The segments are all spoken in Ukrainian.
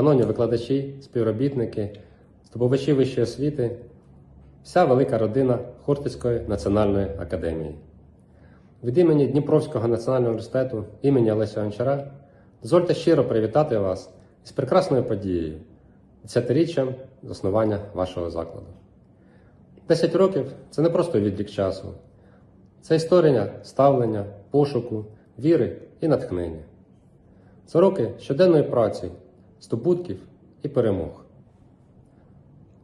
шановні викладачі, співробітники, здобувачі вищої освіти, вся велика родина Хортицької національної академії. Від імені Дніпровського національного університету імені Олеся Гончара дозвольте щиро привітати вас із прекрасною подією, десятиріччям заснування вашого закладу. 10 років це не просто відлік часу, це історія ставлення, пошуку, віри і натхнення. Це роки щоденної праці, здобутків і перемог.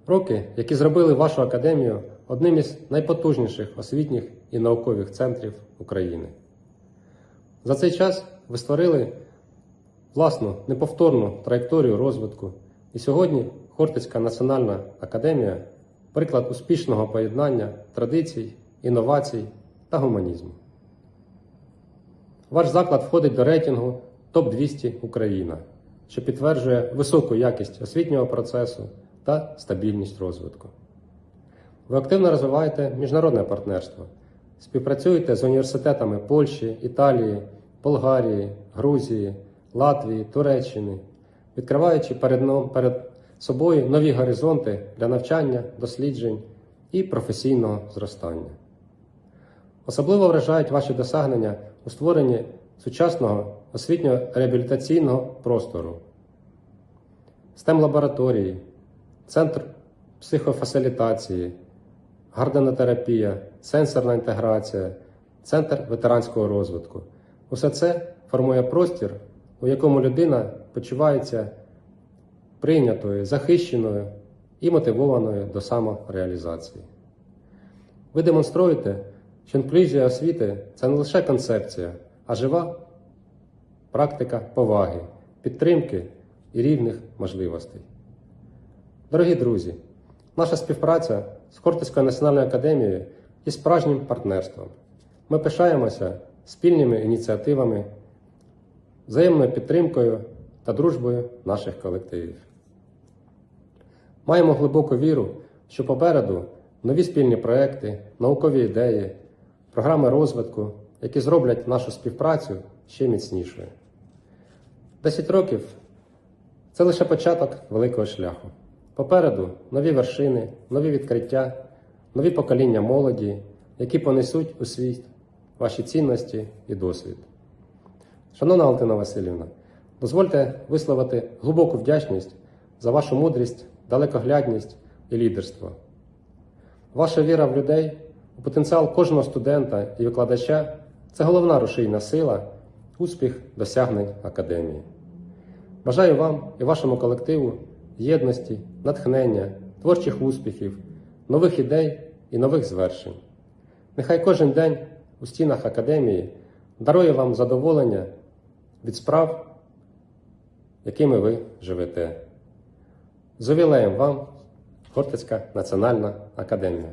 Роки, які зробили вашу академію одним із найпотужніших освітніх і наукових центрів України. За цей час ви створили власну неповторну траєкторію розвитку, і сьогодні Хортицька національна академія приклад успішного поєднання традицій, інновацій та гуманізму. Ваш заклад входить до рейтингу ТОП-200 Україна, що підтверджує високу якість освітнього процесу та стабільність розвитку. Ви активно розвиваєте міжнародне партнерство, співпрацюєте з університетами Польщі, Італії, Болгарії, Грузії, Латвії, Туреччини, відкриваючи перед, перед собою нові горизонти для навчання, досліджень і професійного зростання. Особливо вражають ваші досягнення у створенні сучасного освітньо-реабілітаційного простору, stem лабораторії, центр психофасилітації, гарденотерапія, сенсорна інтеграція, центр ветеранського розвитку. Усе це формує простір, у якому людина почувається прийнятою, захищеною і мотивованою до самореалізації. Ви демонструєте, що інклюзія освіти це не лише концепція, а жива практика поваги, підтримки і рівних можливостей. Дорогі друзі, наша співпраця з Хортицькою національною академією є справжнім партнерством. Ми пишаємося спільними ініціативами, взаємною підтримкою та дружбою наших колективів. Маємо глибоку віру, що попереду нові спільні проекти, наукові ідеї, програми розвитку, які зроблять нашу співпрацю ще міцнішою. 10 років це лише початок великого шляху. Попереду нові вершини, нові відкриття, нові покоління молоді, які понесуть у світ ваші цінності і досвід. Шановна Валентина Васильівна, дозвольте висловити глибоку вдячність за вашу мудрість, далекоглядність і лідерство. Ваша віра в людей, у потенціал кожного студента і викладача це головна рушійна сила, успіх досягнень академії. Бажаю вам і вашому колективу єдності, натхнення, творчих успіхів, нових ідей і нових звершень. Нехай кожен день у стінах академії дарує вам задоволення від справ, якими ви живете. З ювілеєм вам Хортицька національна академія.